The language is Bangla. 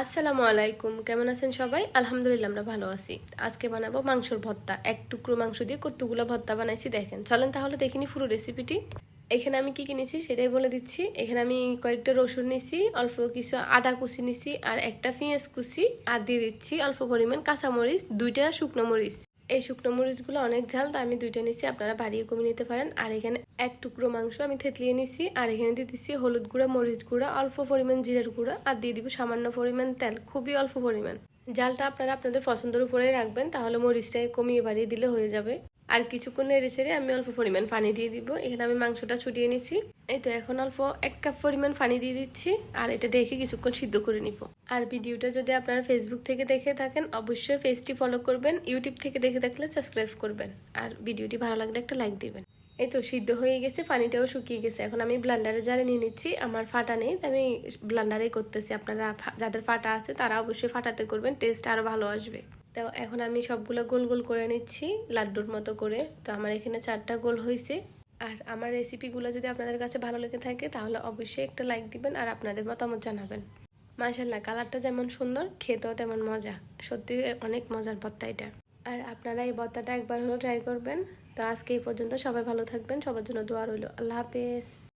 আসসালামু আলাইকুম, কেমন আছেন সবাই? আলহামদুলিল্লাহ, আমরা ভালো আছি। আজকে বানাবো মাংসর ভর্তা। এক টুকরো মাংস দিয়ে কতগুলো ভর্তা বানাইছি দেখেন। চলেন তাহলে দেখিনি পুরো রেসিপিটি এখানে আমি কি কিনেছি সেটাই বলে দিচ্ছি। এখানে আমি কয়েকটা রসুন নিছি, অল্প কিছু আদা কুচি নিছি আর একটা পেঁয়াজ কুচি। আর দিয়ে দিচ্ছি অল্প পরিমাণ কাঁচামরিচ, দুইটা শুকনো মরিচ। এই শুকনো মরিচগুলো অনেক ঝাল তাই আমি দুইটা নিছি আপনারা বাড়িয়ে কমিয়ে নিতে পারেন। আর এখানে এক টুকরো মাংস আমি থেতলিয়ে নিছি আর এখানে দিয়ে দিচ্ছি হলুদ গুঁড়া, মরিচ গুঁড়া, অল্প পরিমাণ জিরের গুঁড়া, আর দিয়ে দিব সামান্য পরিমাণ তেল, খুবই অল্প পরিমাণ। জালটা আপনারা আপনাদের পছন্দের উপরে রাখবেন, তাহলে মরিচটা কমিয়ে বাড়িয়ে দিলে হয়ে যাবে। আর কিছুক্ষণ নেড়ে ছেড়ে আমি অল্প পরিমাণ পানি দিয়ে দিব। এখানে আমি মাংসটা ছুটিয়ে নিছি এই তো এখন অল্প এক কাপ পরিমাণ পানি দিয়ে দিচ্ছি আর এটা দেখে কিছুক্ষণ সিদ্ধ করে নিব। আর ভিডিওটা যদি আপনারা ফেসবুক থেকে দেখে থাকেন, অবশ্যই পেজটি ফলো করবেন ইউটিউব থেকে দেখে থাকলে সাবস্ক্রাইব করবেন। আর ভিডিওটি ভালো লাগলে একটা লাইক দিবেন। এই তো সিদ্ধ হয়ে গেছে, পানিটাও শুকিয়ে গেছে। এখন আমি ব্লান্ডারে জারে নিয়ে নিচ্ছি। আমার ফাটা নেই, আমি ব্লান্ডারেই করতেছি। আপনারা যাদের ফাটা আছে তারা অবশ্যই ফাটাতে করবেন টেস্ট আরও ভালো আসবে। তো এখন আমি সবগুলো গোল গোল করে নিচ্ছি, লাড্ডুর মতো করে। তো আমার এখানে চারটা গোল হয়েছে আর আমার রেসিপিগুলো যদি আপনাদের কাছে ভালো লেগে থাকে, তাহলে অবশ্যই একটা লাইক দিবেন আর আপনাদের মতামত জানাবেন। মাশাল্লাহ কালারটা যেমন সুন্দর, খেতেও তেমন মজা। সত্যি অনেক মজার ভর্তা এটা। আর আপনারা এই ভর্তাটা একবার হলেও ট্রাই করবেন। তো আজকে এই পর্যন্ত সবাই ভালো থাকবেন। সবার জন্য দোয়া রইল। আল্লাহ হাফেজ।